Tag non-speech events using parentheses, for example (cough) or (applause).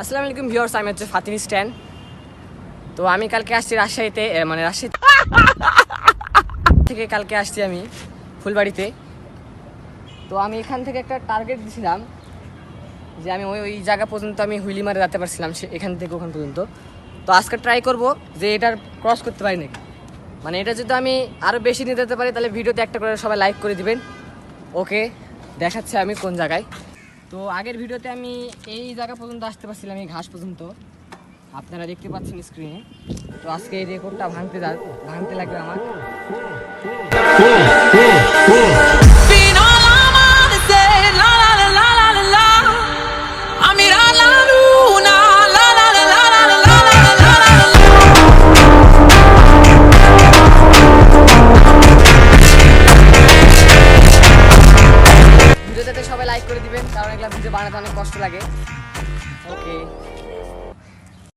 আসসালামু আলাইকুম ভিউয়ার্স, আমি হচ্ছে ফাতিমি স্ট্যান্ড তো আমি কালকে আসছি রাজশাহীতে মানে রাজশাহী (laughs) থেকে কালকে আসছি আমি ফুলবাড়িতে। তো আমি এখান থেকে একটা টার্গেট দিয়েছিলাম যে আমি ওই ওই জায়গা পর্যন্ত আমি হুইলি মারে যেতে পারছিলাম সে এখান থেকে ওখান পর্যন্ত। তো আজকে ট্রাই করব যে এটার ক্রস করতে পারি নাকি। মানে এটা যদি আমি আরও বেশি নিতে যেতে পারি, তাহলে ভিডিওতে একটা করে সবাই লাইক করে দিবেন। ওকে দেখাচ্ছে আমি কোন জায়গায়। তো আগের ভিডিওতে আমি এই জায়গা পর্যন্ত আসতে পারছিলাম, এই ঘাস পর্যন্ত। আপনারা দেখতে পাচ্ছেন স্ক্রিনে তো আজকে এই রেকর্ডটা ভাঙতে ভাঙতে লাগবে আমার। ভিডিওটাতে সবাই লাইক করে দিবেন কারণ এগুলো ভিডিও বানাতে অনেক কষ্ট লাগে।